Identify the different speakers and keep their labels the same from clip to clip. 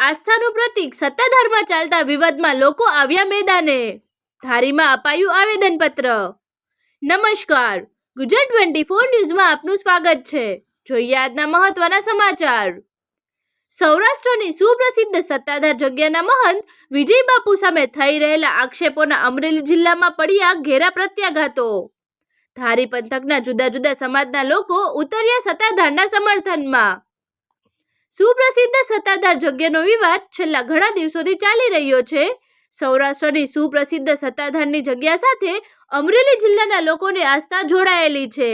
Speaker 1: આસ્થાનું પ્રતીક સત્તાધારમાં ચાલતા વિવાદમાં લોકો આવ્યા મેદાને. ધારીમાં અપાયું આવેદનપત્ર. નમસ્કાર. ગુજરાત ટ્વેન્ટી ફોર ન્યૂઝમાં આપનું સ્વાગત છે. જોઈએ આજના મહત્વના સમાચાર. સૌરાષ્ટ્રની સુપ્રસિદ્ધ સત્તાધાર જગ્યાના મહંત વિજય બાપુ સામે થઈ રહેલા આક્ષેપોના અમરેલી જિલ્લામાં પડ્યા ઘેરા પ્રત્યાઘાતો. ધારી પંથકના જુદા જુદા સમાજના લોકો ઉતર્યા સત્તાધારના સમર્થનમાં. સુપ્રસિદ્ધ સત્તાધાર જગ્યાનો વિવાદ છેલ્લા ઘણા દિવસોથી ચાલી રહ્યો છે. સૌરાષ્ટ્રની સુપ્રસિદ્ધ સત્તાધારની જગ્યા સાથે અમરેલી જિલ્લાના લોકોની આસ્થા જોડાયેલી છે.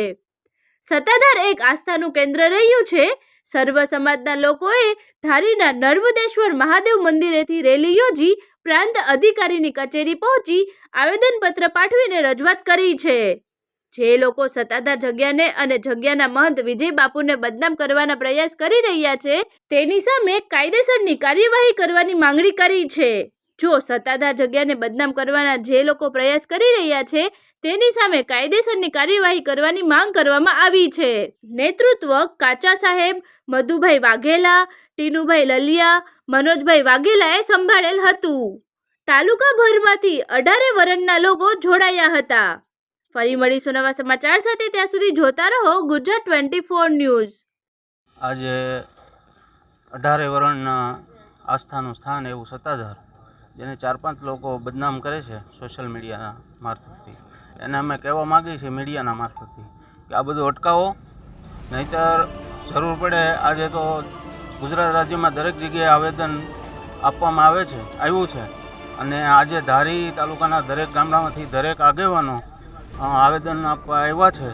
Speaker 1: સત્તાધાર એક આસ્થાનું કેન્દ્ર રહ્યું છે. સર્વ સમાજના લોકોએ ધારીના નર્મદેશ્વર મહાદેવ મંદિરેથી રેલી યોજી પ્રાંત અધિકારીની કચેરી પહોંચી આવેદનપત્ર પાઠવીને રજૂઆત કરી છે. જે લોકો સત્તાધાર જગ્યાને અને જગ્યાના મહંત વિજય બાપુને બદનામ કરવાના પ્રયાસ કરી રહ્યા છે, તેની સામે કાયદેસરની કાર્યવાહી કરવાની માંગણી કરી છે. જો સત્તાધાર જગ્યાને બદનામ કરવાના જે લોકો પ્રયાસ કરી રહ્યા છે, તેની સામે કાયદેસરની કાર્યવાહી કરવાની માંગ કરવામાં આવી છે. નેતૃત્વ કાચા સાહેબ, મધુભાઈ વાઘેલા, ટીનુભાઈ લલિયા, મનોજભાઈ વાઘેલાએ સંભાળેલ હતું. તાલુકાભરમાંથી અઢારે વરણના લોકો જોડાયા હતા. ફરી મળીશું નવા સમાચાર સાથે. ત્યાં સુધી જોતા રહો ગુજરાત ટ્વેન્ટી ફોર ન્યૂઝ.
Speaker 2: આજે અઢારે વરણના આસ્થાનું સ્થાન એવું સત્તાધાર, જેને ચાર પાંચ લોકો બદનામ કરે છે સોશિયલ મીડિયાના મારફતથી. એને અમે કહેવા માગીએ છીએ મીડિયાના મારફતથી કે આ બધું અટકાવો, નહીંતર જરૂર પડે આજે તો ગુજરાત રાજ્યમાં દરેક જગ્યાએ આવેદન આપવામાં આવે છે, આવ્યું છે. અને આજે ધારી તાલુકાના દરેક ગામડામાંથી દરેક આગેવાનો આવેદન આપવા આવ્યા છે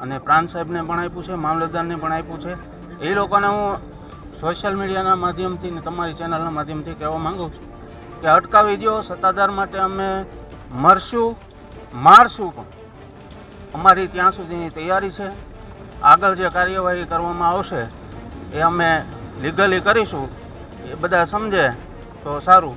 Speaker 2: અને પ્રાંત સાહેબને પણ આપ્યું છે, મામલતદારને પણ આપ્યું છે. એ લોકોને હું સોશિયલ મીડિયાના માધ્યમથી ને તમારી ચેનલના માધ્યમથી કહેવા માગું છું કે અટકાવી દો સત્તાધાર માટે અમે મરશું, મારશું પણ. અમારી ત્યાં સુધીની તૈયારી છે. આગળ જે કાર્યવાહી કરવામાં આવશે એ અમે લીગલી કરીશું. એ બધા સમજે તો સારું.